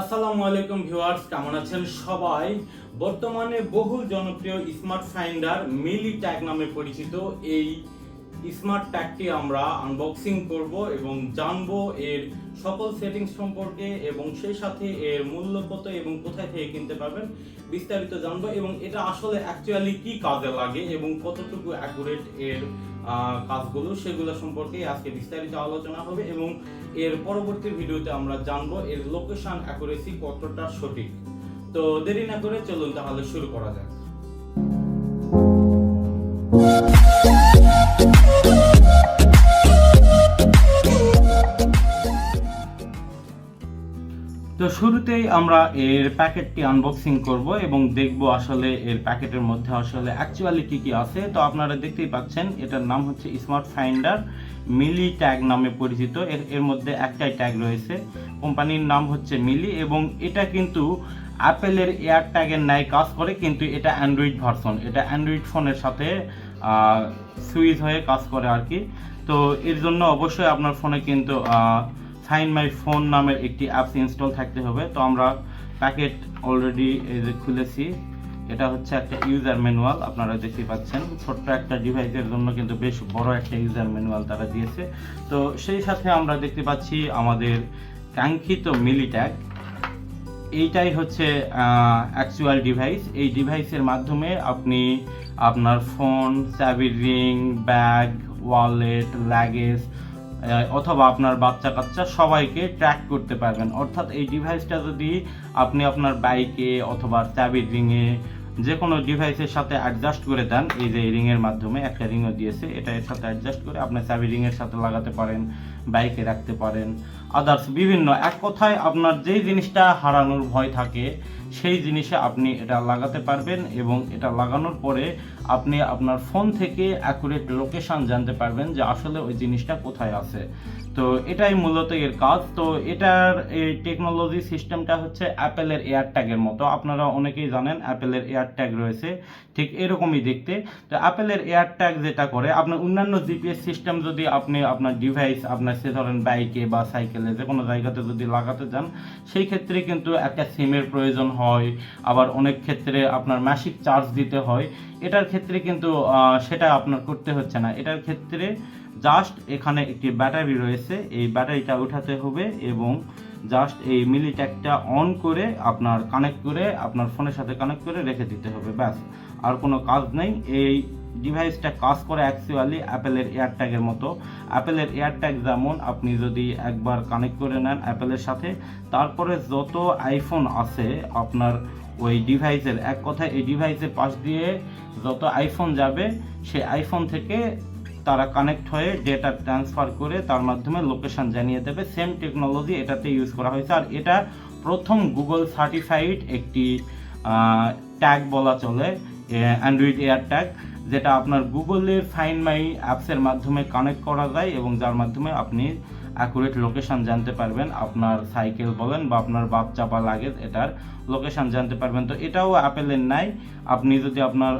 আসসালামু আলাইকুম ভিউয়ার্স, কেমন আছেন সবাই? বর্তমানে বহুল জনপ্রিয় স্মার্ট ফাইন্ডার মিলি ট্যাগ নামে পরিচিত এই স্মার্ট ট্যাগটি আমরা আনবক্সিং করব এবং জানব এর সকল সেটিংস সম্পর্কে এবং সেই সাথে এর মূল্য কত এবং কোথায় থেকে কিনতে পারবেন বিস্তারিত জানব এবং এটা আসলে অ্যাকচুয়ালি কি কাজে লাগে এবং কতটুকু অ্যাকুরেট এর কাজগুলো সেগুলো সম্পর্কে আজকে বিস্তারিত আলোচনা হবে এবং এর পরবর্তী ভিডিওতে আমরা জানব এর লোকেশন অ্যাকুরেসি কতটা সঠিক। তো দেরি না করে চলুন তাহলে শুরু করা যাক। তো শুরুতেই আমরা এর প্যাকেটটি আনবক্সিং করব এবং দেখব আসলে এর প্যাকেটের মধ্যে আসলে অ্যাকচুয়ালি কি কি আছে। তো আপনারা দেখতেই পাচ্ছেন, এটার নাম হচ্ছে স্মার্ট ফাইন্ডার মিলি ট্যাগ নামে পরিচিত। এর এর মধ্যে একটাই ট্যাগ রয়েছে। কোম্পানির নাম হচ্ছে মিলি এবং এটা কিন্তু অ্যাপেলের এয়ার ট্যাগের ন্যায় কাজ করে, কিন্তু এটা অ্যান্ড্রয়েড ভার্সন এটা অ্যান্ড্রয়েড ফোনের সাথে সুইচ হয়ে কাজ করে আর কি। তো এর জন্য অবশ্যই আপনার ফোনে কিন্তু ফাইন মাই ফোন নামের একটি অ্যাপস ইনস্টল থাকতে হবে। তো আমরা প্যাকেট অলরেডি খুলেছি, এটা হচ্ছে একটা ইউজার ম্যানুয়াল আপনারা দেখতে পাচ্ছেন। ছোট্ট একটা ডিভাইসের জন্য কিন্তু বেশ বড় একটা ইউজার ম্যানুয়াল তারা দিয়েছে। তো সেই সাথে আমরা দেখতে পাচ্ছি আমাদের কাঙ্ক্ষিত মিলি ট্যাগ এইটাই হচ্ছে অ্যাকচুয়াল ডিভাইস এই ডিভাইসের মাধ্যমে আপনি আপনার ফোন চাবি রিং ব্যাগ ওয়ালেট লাগেজ অথবা আপনার বাচ্চা কাচ্চা সবাইকে ট্র্যাক করতে পারবেন। অর্থাৎ এই ডিভাইসটা যদি আপনি আপনার বাইকে অথবা চাবির রিংয়ে যে কোনো ডিভাইসের সাথে অ্যাডজাস্ট করে দেন, এই যে রিংয়ের মাধ্যমে একটা রিংও দিয়েছে, এটা এর সাথে অ্যাডজাস্ট করে আপনি চাবি রিংয়ের সাথে লাগাতে পারেন বাইকে রাখতে পারেন। আদার্স বিভিন্ন, এক কথায় আপনার যেই জিনিসটা হারানোর ভয় থাকে সেই জিনিসে আপনি এটা লাগাতে পারবেন এবং এটা লাগানোর পরে আপনি আপনার ফোন থেকে অ্যাকুরেট লোকেশন জানতে পারবেন যে আসলে ওই জিনিসটা কোথায় আছে। তো এটাই মূলত এর কাজ। তো এটার এই টেকনোলজি সিস্টেমটা হচ্ছে অ্যাপেলের এয়ার ট্যাগের মতো। আপনারা অনেকেই জানেন অ্যাপেলের এয়ার ট্যাগ রয়েছে। ঠিক এরকমই দেখতে। তো অ্যাপেলের এয়ার ট্যাগ যেটা করে আপনার অন্যান্য জিপিএস সিস্টেম যদি আপনি আপনার ডিভাইস আপনার সে ধরেন বাইকে বা সাইকেলে যে কোনো জায়গাতে যদি লাগাতে যান সেই ক্ষেত্রে কিন্তু একটা সিমের প্রয়োজন হয়। আবার অনেক ক্ষেত্রে আপনার মাসিক চার্জ দিতে হয়। এটার ক্ষেত্রে কিন্তু সেটা আপনার করতে হচ্ছে না। এটার ক্ষেত্রে জাস্ট এখানে একটি ব্যাটারি রয়েছে। এই ব্যাটারিটা উঠাতে হবে এবং জাস্ট এই মিলি ট্যাগটা অন করে আপনার কানেক্ট করে আপনার ফোনের সাথে কানেক্ট করে রেখে দিতে হবে, ব্যাস। আর কোনো কাজ নেই। এই ডিভাইসটা কাজ করে অ্যাকচুয়ালি অ্যাপেলের এয়ারট্যাগের মতো। অ্যাপেলের এয়ারট্যাগ যেমন আপনি যদি একবার কানেক্ট করে নেন অ্যাপেলের সাথে, তারপরে যত আইফোন আছে আপনার ওই ডিভাইসের, এক কথায় এই ডিভাইসের পাশ দিয়ে যত আইফোন যাবে, সেই আইফোন থেকে তারা কানেক্ট হয়ে ডেটা ট্রান্সফার করে তার মাধ্যমে লোকেশন জানিয়ে দেবে। সেম টেকনোলজি এটাতে ইউজ করা হয়েছে। আর এটা প্রথম গুগল সার্টিফাইড একটি ট্যাগ বলা চলে অ্যান্ড্রয়েড এয়ার ট্যাগ যেটা আপনার গুগলের ফাইন মাই অ্যাপসের মাধ্যমে কানেক্ট করা যায় এবং যার মাধ্যমে আপনি অ্যাকুরেট লোকেশন জানতে পারবেন, আপনার সাইকেল বলেন বা আপনার বাচ্চা বা লাগেজ এটার লোকেশন জানতে পারবেন। তো এটাও অ্যাপেলের নাই। আপনি যদি আপনার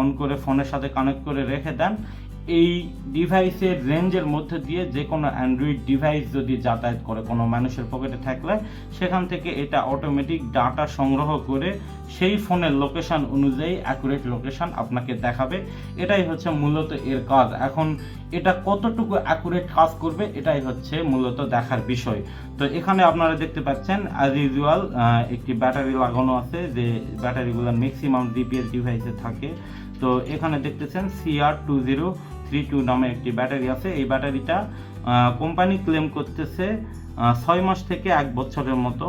অন করে ফোনের সাথে কানেক্ট করে রেখে দেন এই ডিভাইসের রেঞ্জের মধ্যে দিয়ে যে কোনো অ্যান্ড্রয়েড ডিভাইস যদি যাতায়াত করে কোনো মানুষের পকেটে থাকলে, সেখান থেকে এটা অটোমেটিক ডাটা সংগ্রহ করে সেই ফোনের লোকেশন অনুযায়ী অ্যাকুরেট লোকেশন আপনাকে দেখাবে। এটাই হচ্ছে মূলত এর কাজ। এখন এটা কতটুকু অ্যাকুরেট কাজ করবে, এটাই হচ্ছে মূলত দেখার বিষয়। তো এখানে আপনারা দেখতে পাচ্ছেন অ্যাজ ইউজুয়াল একটি ব্যাটারি লাগানো আছে যে ব্যাটারিগুলো ম্যাক্সিমাম ডিপিএস ডিভাইসে থাকে। তো এখানে দেখতেছেন C R two zero three two নামে একটি ব্যাটারি আছে। এই ব্যাটারিটা কোম্পানি ক্লেম করতেছে ছয় মাস থেকে এক বছরের মতো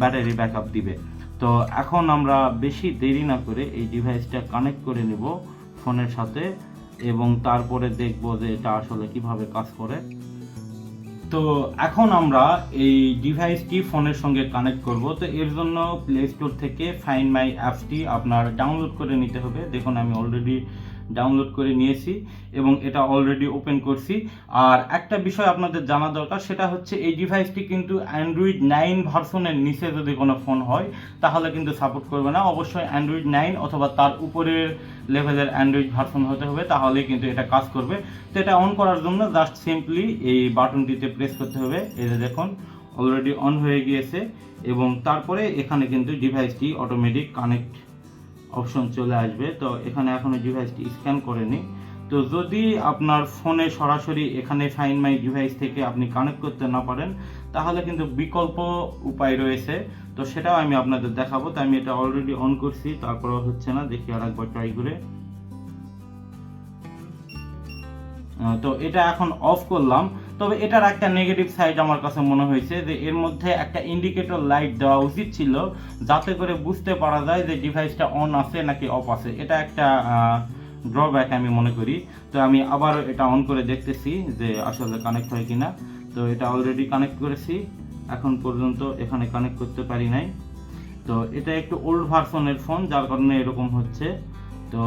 ব্যাটারি ব্যাকআপ দিবে। তো এখন আমরা বেশি দেরি না করে এই ডিভাইসটা কানেক্ট করে নিব ফোনের সাথে এবং তারপরে দেখব যে এটা আসলে কীভাবে কাজ করে। তো এখন আমরা এই ডিভাইসটি ফোনের সঙ্গে কানেক্ট করব। তো এর জন্য প্লে স্টোর থেকে ফাইন মাই অ্যাপসটি আপনার ডাউনলোড করে নিতে হবে। দেখুন, আমি অলরেডি ডাউনলোড করে নিয়েছি এবং এটা অলরেডি ওপেন করছি। আর একটা বিষয় আপনাদের জানা দরকার, সেটা হচ্ছে এই ডিভাইসটি কিন্তু অ্যান্ড্রয়েড নাইন ভার্সনের নিচে যদি কোনো ফোন হয়, তাহলে কিন্তু সাপোর্ট করবে না। অবশ্যই অ্যান্ড্রয়েড নাইন অথবা তার উপরের লেভেলের অ্যান্ড্রয়েড ভার্সন হতে হবে, তাহলেই কিন্তু এটা কাজ করবে। তো এটা অন করার জন্য জাস্ট সিম্পলি এই বাটনটিতে প্রেস করতে হবে। এই যে দেখুন অলরেডি অন হয়ে গিয়েছে এবং তারপরে এখানে কিন্তু ডিভাইসটি অটোমেটিক কানেক্ট অপশন চলে আসবে। তো এখানে এখনও ডিভাইসটি স্ক্যান করেনি। তো যদি আপনার ফোনে সরাসরি এখানে ফাইন মাই ডিভাইস থেকে আপনি কানেক্ট করতে না পারেন, তাহলে কিন্তু বিকল্প উপায় রয়েছে। তো সেটাও আমি আপনাদের দেখাবো। তো আমি এটা অলরেডি অন করছি তারপরে হচ্ছে না। দেখি আর একবার ট্রাই করে তো এটা এখন অফ করলাম। তবে এটার একটা নেগেটিভ সাইড আমার কাছে মনে হয়েছে যে এর মধ্যে একটা ইন্ডিকেটর লাইট দেওয়া উচিত ছিল যাতে করে বুঝতে পারা যায় যে ডিভাইসটা অন আছে নাকি অফ আছে। এটা একটা ড্রব্যাক আমি মনে করি। তো আমি আবার এটা অন করে দেখতেছি যে আসলে কানেক্ট হয় কিনা। তো এটা অলরেডি কানেক্ট করেছি। এখন পর্যন্ত এখানে কানেক্ট করতে পারি নাই। তো এটা একটু ওল্ড ভার্সনের ফোন যার কারণে এরকম হচ্ছে। তো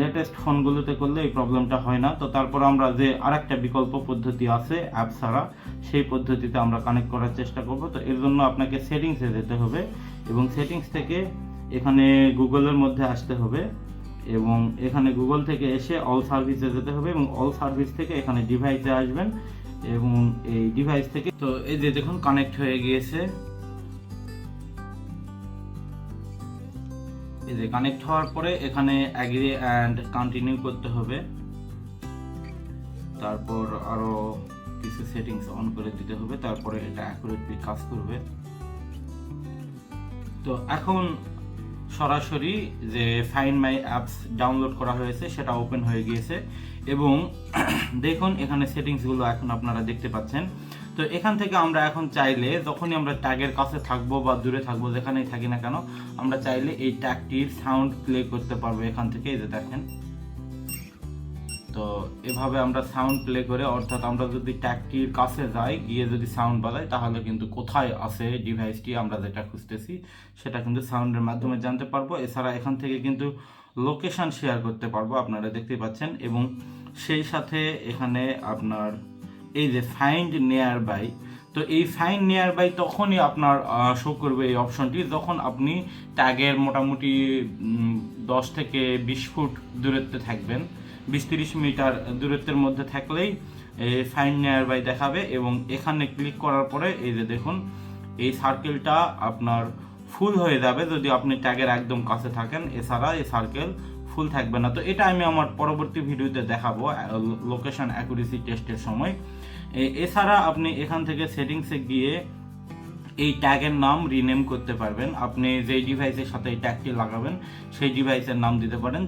লেটেস্ট ফোনগুলোতে করলে এই প্রবলেমটা হয় না। তো তারপর আমরা যে আরেকটা বিকল্প পদ্ধতি আছে অ্যাপ ছাড়া, সেই পদ্ধতিতে আমরা কানেক্ট করার চেষ্টা করব। তো এর জন্য আপনাকে সেটিংসে যেতে হবে এবং সেটিংস থেকে এখানে গুগলের মধ্যে আসতে হবে এবং এখানে গুগল থেকে এসে অল সার্ভিসে যেতে হবে এবং অল সার্ভিস থেকে এখানে ডিভাইসে আসবেন এবং এই ডিভাইস থেকে তো এই যে দেখুন কানেক্ট হয়ে গিয়েছে। এই যে কানেক্ট হওয়ার পরে এখানে অ্যাগ্রি অ্যান্ড কন্টিনিউ করতে হবে। তারপর আরও কিছু সেটিংস অন করে দিতে হবে, তারপরে এটা অ্যাকুরেটলি কাজ করবে। তো এখন সরাসরি যে ফাইন মাই অ্যাপস ডাউনলোড করা হয়েছে, সেটা ওপেন হয়ে গিয়েছে। এবং দেখুন, এখানে সেটিংসগুলো এখন আপনারা দেখতে পাচ্ছেন। তো এখান থেকে আমরা এখন চাইলে যখনই আমরা ট্যাগের কাছে থাকব বা দূরে থাকব, যেখানেই থাকি না কেন, আমরা চাইলে এই ট্যাগটির সাউন্ড প্লে করতে পারব এখান থেকে, এই যে দেখেন। তো এভাবে আমরা সাউন্ড প্লে করে, অর্থাৎ আমরা যদি ট্যাগটির কাছে যাই, গিয়ে যদি সাউন্ড বাজাই, তাহলে কিন্তু কোথায় আছে ডিভাইসটি আমরা যেটা খুঁজতেছি, সেটা কিন্তু সাউন্ডের মাধ্যমে জানতে পারব। এছাড়া এখান থেকে কিন্তু লোকেশন শেয়ার করতে পারব, আপনারা দেখতে পাচ্ছেন। এবং সেই সাথে এখানে আপনার এই যে ফাইন্ড নেয়ার বাই তো এই ফাইন নেয়ার বাই তখনই আপনার শো করবে এই অপশনটি যখন আপনি ট্যাগের মোটামুটি দশ থেকে বিশ ফুট দূরত্বে থাকবেন, বিশ তিরিশ মিটার দূরত্বের মধ্যে থাকলেই ফাইন নেয়ার বাই দেখাবে এবং এখানে ক্লিক করার পরে এই যে দেখুন, এই সার্কেলটা আপনার ফুল হয়ে যাবে যদি আপনি ট্যাগের একদম কাছে থাকেন। এছাড়া এই সার্কেল ফুল থাকবে না। তো এটা আমি আমার পরবর্তী ভিডিওতে দেখাবো লোকেশন অ্যাকুরেসি টেস্টের সময়। এছাড়া আপনি এখান থেকে সেটিংসে গিয়ে এই ট্যাগের নাম রিনেম করতে পারবেন। আপনি যেই ডিভাইসের সাথে এই ট্যাগটি লাগাবেন, সেই ডিভাইসের নাম দিতে পারেন।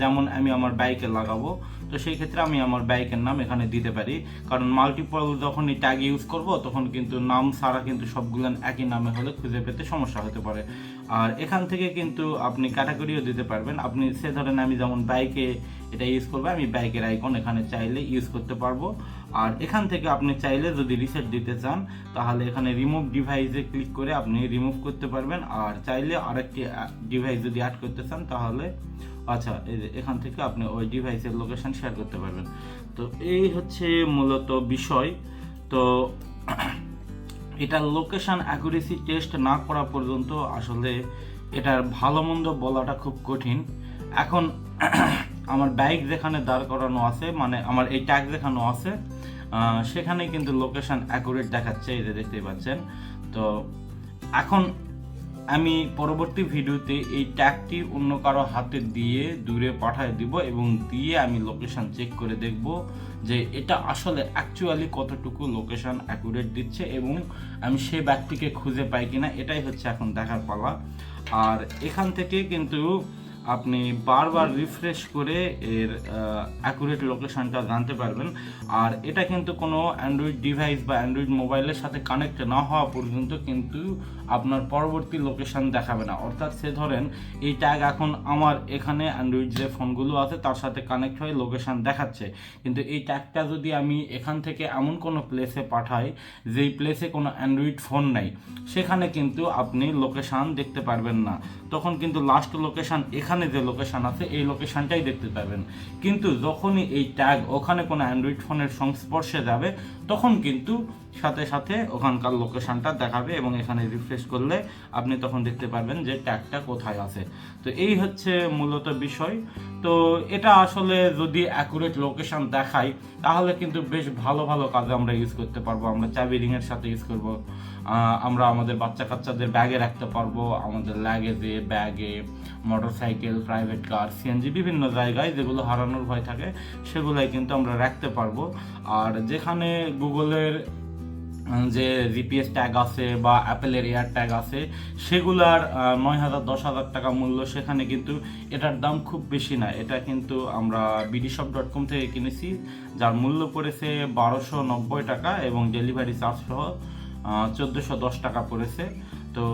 যেমন আমি আমার বাইকে লাগাবো তো সেই ক্ষেত্রে আমি আমার বাইকের নাম এখানে দিতে পারি। কারণ মাল্টিপল যখন এই ট্যাগ ইউজ করব, তখন কিন্তু নাম ছাড়া কিন্তু সবগুলো একই নামে হলে খুঁজে পেতে সমস্যা হতে পারে। আর এখান থেকে কিন্তু আপনি ক্যাটাগরিও দিতে পারবেন। আপনি সে ধরেন আমি যেমন বাইকে এটা ইউজ করব, আমি বাইকের আইকন এখানে চাইলে ইউজ করতে পারব। আর এখান থেকে আপনি চাইলে যদি রিসেট দিতে চান, তাহলে এখানে রিমুভ ডিভাইসে ক্লিক করে আপনি রিমুভ করতে পারবেন। আর চাইলে আরেকটি ডিভাইস যদি অ্যাড করতে চান, তাহলে আচ্ছা এখান থেকে আপনি ওই ডিভাইসের লোকেশন শেয়ার করতে পারবেন। তো এই হচ্ছে মূলত বিষয়। তো এটা লোকেশন অ্যাকুরেসি টেস্ট না করা পর্যন্ত আসলে এটার ভালো মন্দ বলাটা খুব কঠিন। এখন আমার বাইক যেখানে দাঁড় করানো আছে মানে আমার এই ট্যাগ যেখানে আছে সেখানে কিন্তু লোকেশন অ্যাকুরেট দেখাচ্ছে, এই যে দেখতেই পাচ্ছেন। তো এখন আমি পরবর্তী ভিডিওতে এই ট্যাগটি অন্য কারও হাতে দিয়ে দূরে পাঠিয়ে দিব এবং দিয়ে আমি লোকেশন চেক করে দেখব যে এটা আসলে অ্যাকচুয়ালি কতটুকু লোকেশান অ্যাকুরেট দিচ্ছে এবং আমি সেই ব্যক্তিকে খুঁজে পাই কিনা, এটাই হচ্ছে এখন দেখার পালা। আর এখান থেকে কিন্তু আপনি বারবার রিফ্রেশ করে এর অ্যাকুরেট লোকেশনটা জানতে পারবেন। আর এটা কিন্তু কোনো অ্যান্ড্রয়েড ডিভাইস বা অ্যান্ড্রয়েড মোবাইলের সাথে কানেক্ট না হওয়া পর্যন্ত কিন্তু আপনার পরবর্তী লোকেশন দেখাবে না। অর্থাৎ সে ধরেন, এই ট্যাগ এখন আমার এখানে অ্যান্ড্রয়েড যে ফোনগুলো আছে, তার সাথে কানেক্ট হয়ে লোকেশান দেখাচ্ছে। কিন্তু এই ট্যাগটা যদি আমি এখান থেকে এমন কোনো প্লেসে পাঠাই, যেই প্লেসে কোনো অ্যান্ড্রয়েড ফোন নাই, সেখানে কিন্তু আপনি লোকেশান দেখতে পারবেন না। তখন কিন্তু লাস্ট লোকেশান এখানে যে লোকেশান আছে, এই লোকেশনটাই দেখতে পাবেন। কিন্তু যখনই এই ট্যাগ ওখানে কোনো অ্যান্ড্রয়েড ফোনের সংস্পর্শে যাবে, তখন কিন্তু সাথে সাথে ওখানকার লোকেশনটা দেখাবে এবং এখানে রিফ্রেশ করলে আপনি তখন দেখতে পারবেন যে ট্যাগটা কোথায় আছে। তো এই হচ্ছে মূলত বিষয়। তো এটা আসলে যদি অ্যাকুরেট লোকেশন দেখায় তাহলে কিন্তু বেশ ভালো ভালো কাজে আমরা ইউজ করতে পারব। আমরা চাবি রিংয়ের সাথে ইউজ করব। আমরা আমাদের বাচ্চা কাচ্চাদের ব্যাগে রাখতে পারব। আমাদের লাগেজে ব্যাগে motorcycle private car CNG বিভিন্ন জায়গায় যেগুলো হারানোর ভয় থাকে, সেগুলাই কিন্তু আমরা রাখতে পারব। আর যেখানে গুগলের যে জিপিএস ট্যাগ আছে বা অ্যাপেলের এয়ার ট্যাগ আছে, সেগুলার নয় হাজার, দশ হাজার টাকা মূল্য সেখানে কিন্তু এটার দাম খুব বেশি না। এটা কিন্তু আমরা বিডিশপ ডট কম থেকে কিনেছি, যার মূল্য পড়েছে বারোশো নব্বই টাকা এবং ডেলিভারি চার্জ সহ চোদ্দোশো দশ টাকা পড়েছে। তো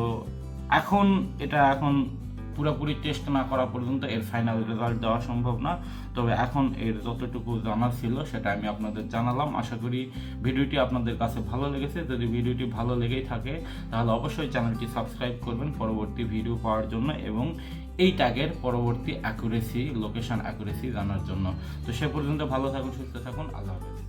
এখন, এটা এখন পুরোপুরি টেস্ট না করা পর্যন্ত এর ফাইনাল রেজাল্ট দেওয়া সম্ভব না। তবে এখন এর যতটুকু জানার ছিল সেটা আমি আপনাদের জানালাম। আশা করি ভিডিওটি আপনাদের কাছে ভালো লেগেছে। যদি ভিডিওটি ভালো লেগেই থাকে, তাহলে অবশ্যই চ্যানেলটি সাবস্ক্রাইব করবেন পরবর্তী ভিডিও পাওয়ার জন্য এবং এই ট্যাগের পরবর্তী অ্যাকুরেসি লোকেশন অ্যাকুরেসি জানার জন্য। তো সে পর্যন্ত ভালো থাকুন, সুস্থ থাকুন। আল্লাহ হাফেজ।